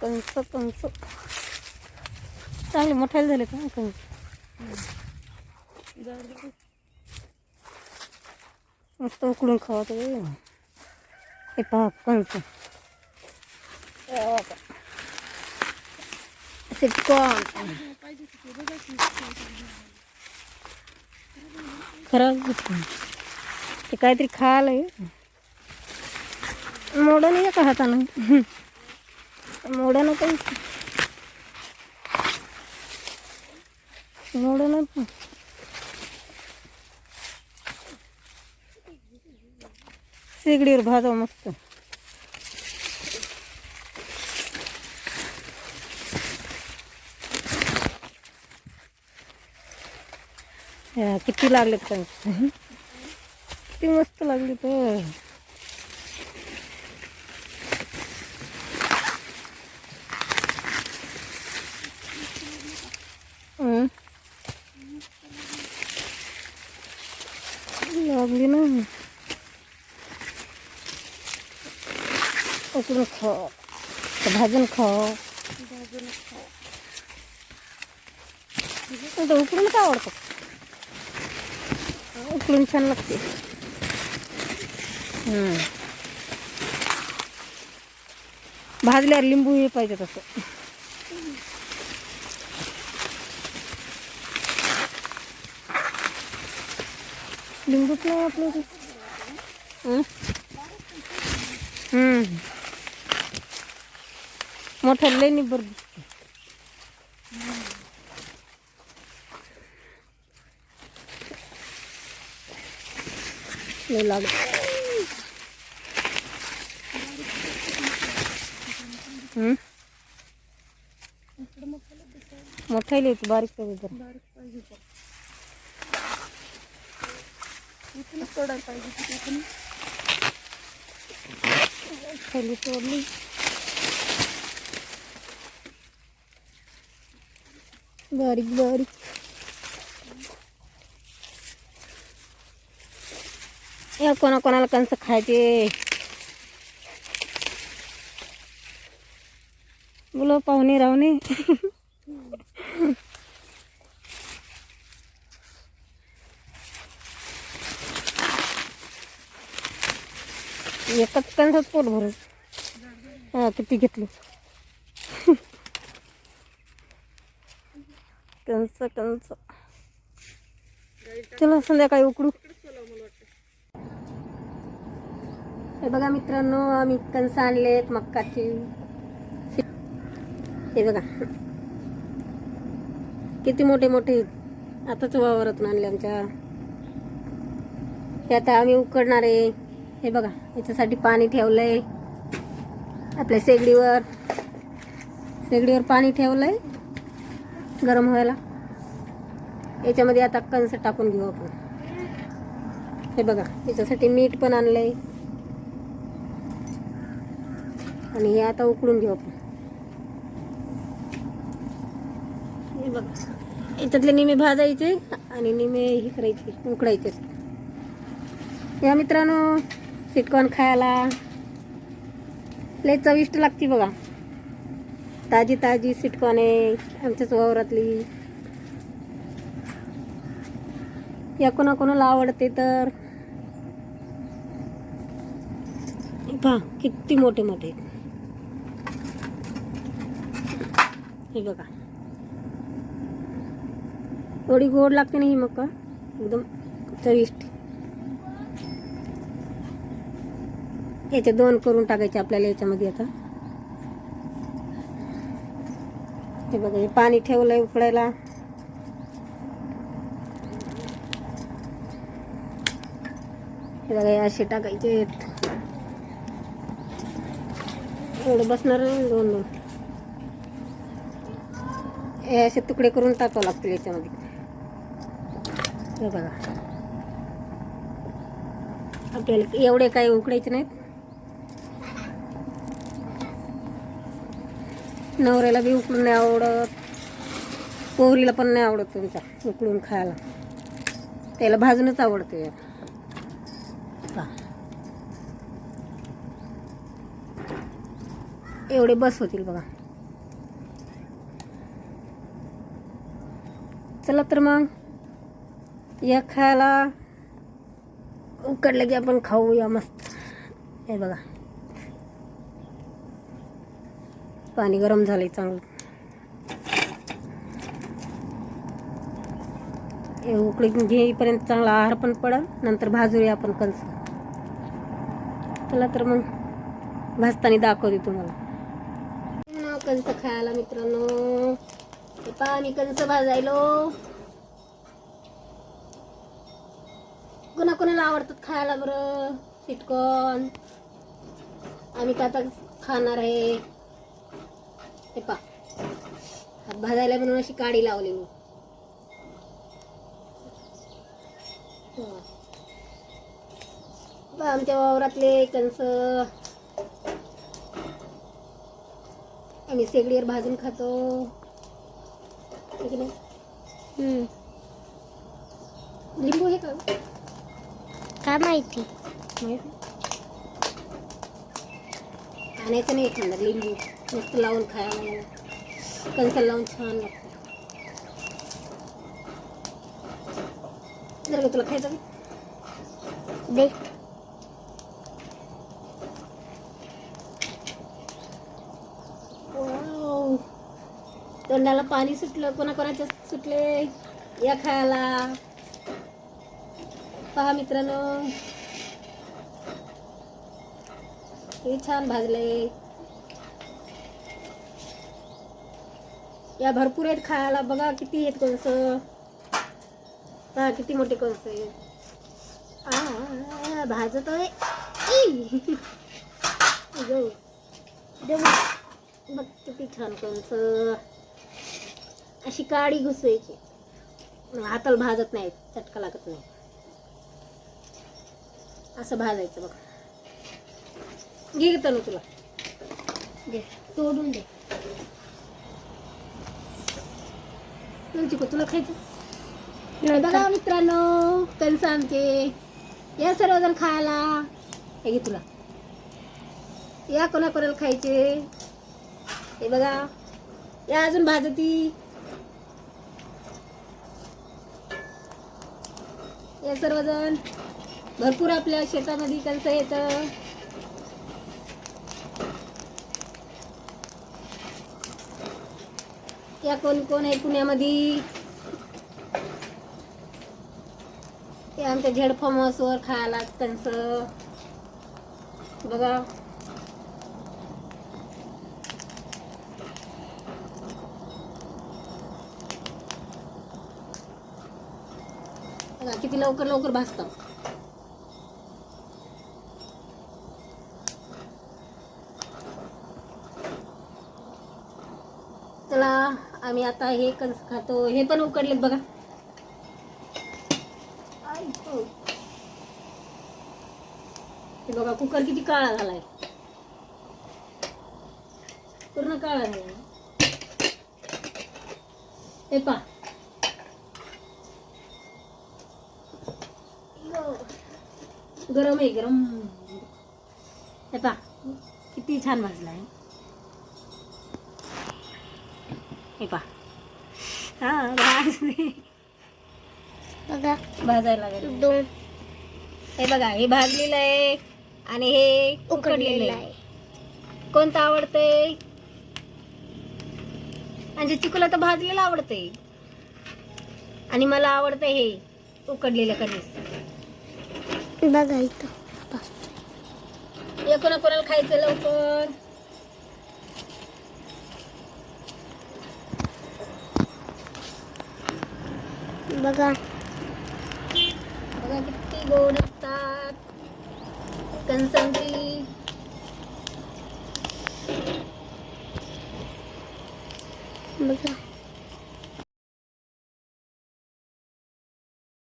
कंस कंस. चांगले मोठ्याला झाले का कंस? मस्त उकडून खावा ते. हे पहा कंस. सिटकॉन खराब ते काहीतरी खायला मोडं नाही का हातानं? मोडा ना काही मोडं ना शेगडीवर भाजा मस्त. या, किती लागलेत किती मस्त लागली तर हं. लागली ना उकडून खा का भाजून खा उकडून का आवडतं? उकडून छान लागते. भाजल्यावर लिंबू हे पाहिजे तसं. लिंबूच नाही आपल्या इथे. हं? हं. मोठं लय निब्बर दिसते लय लागत हं? मोठा लिहितो बारीक पाहिजे जरा खाली तोडली बारीक बारीक. या कोणाकोणाला कंस खायचे? बोलो पाहुणे राहुणे एकच कंसच पोट भरून हा किती घेतलं. कंस कंस. चला संध्याकाळी उकडू. हे बघा मित्रांनो आम्ही कंस आणलेत मक्काची. हे बघा. किती मोठे मोठे. आताच वावरातून आणले आमच्या. हे आता आम्ही उकडणार आहे. हे बघा याच्यासाठी पाणी ठेवलंय. आपल्या शेगडीवर. शेगडीवर पाणी ठेवलंय. गरम व्हायला. याच्यामध्ये आता कणस टाकून घेऊ आपण. हे बघा याच्यासाठी मीठ पण आणलंय. आणि हे आता उकळून घेऊ आपण. हे बघा याच्यातले निमे भाजायचे आणि निमे हे करायचे उकडायचे. या मित्रांनो सिटकॉन खायला. लय चविष्ट लागते बघा. ताजी ताजी सिटकॉन आहे आमच्याच वावरातली. या कोणा कोणाला आवडते तर? पहा किती मोठे मोठे हे बघा. थोडी गोड लागते नाही मग का? एकदम चविष्ट. याचे दोन करून टाकायचे आपल्याला याच्यामध्ये आता. हे बघा हे पाणी ठेवलंय उकडायला. हे बघा हे असे टाकायचे एवढं बसणार नाही दोन दोन. हे असे तुकडे करून टाकावं लागतील याच्यामध्ये. हे बघा. आपल्याला एवढे काही उकडायचे नाहीत. नवऱ्याला बी उकळून नाही आवडत. पोहरीला पण नाही आवडत तुमचा उकळून खायला. त्याला भाजूनच आवडते एवढे बस होतील बघा. चला तर मग या खायला. उकडलं की आपण खाऊया मस्त. हे बघा. पाणी गरम झालंय चांगलं. हे उकळी घेईपर्यंत चांगला आहार पण पडल नंतर भाजूया आपण कंस चला तर मग भाजताना दाखवते तुम्हाला. कंस खायला मित्रांनो. पाणी कंस भाजायलो. कोणा कोणाला आवडतात खायला बरं? सिटकॉन. आम्ही का आता खाणार आहे. हे पा. हात भाजायला म्हणून अशी काडी लावली मी. हं. आमच्या वावरातले कंस आम्ही शेगडीवर भाजून खातो. है लिंबू आहे का? काय माहिती. आणायचं नाही एखादा लिंबू. मस्त लावून खायला कणसाला लावून छान लागतं जर तुला खायचं? दे. तोंडाला पाणी सुटलं कोणाकोणाच्या सुटले? या खायला. पहा मित्रांनो. हे छान भाजले या भरपूर आहेत खायला. बघा किती आहेत कंस हा किती मोठे कंस आहेत. आ, भाजतोय. ई. अगं. बघ. किती छान कंस अशी काडी घुसवायची हाताला भाजत नाही चटका लागत नाही. असं भाजायचं बघ. घे घेतो ना तुला. दे तोडून दे. तुला चिकू तुला खायचं बघा मित्रांनो कंस आमचे या सर्वजण खायला. हे घे तुला. या कोणा कोणाला खायचे? हे बघा. या अजून भाजती. या सर्वजण. भरपूर आपल्या शेतामध्ये कंस येतं. या कोण कोण आहे पुण्यामध्ये? ते आमच्या झेड फार्म हाऊसवर खायला कंस बघा. बघा किती लवकर लवकर भासतं चला आम्ही आता हे कंस खातो. हे पण उकडलेत बघा. हे बघा कुकर किती काळा झालाय. पूर्ण काळा झालाय. हे पा गरम आहे गरम. हे पा किती छान भाजला आहे हे पा हा बघा. भाजायला लागेल. दोन. हे बघा हे भाजलेलं आहे आणि हे उकडलेलं आहे. कोणतं आवडतंय? आणि चिकूला तर भाजलेलं आवडतंय. आणि मला आवडतंय हे उकडलेलं कणीस. बघा इथं. हे कोणा कोणाला खायचं लवकर? baga baga kita go start konsentri baga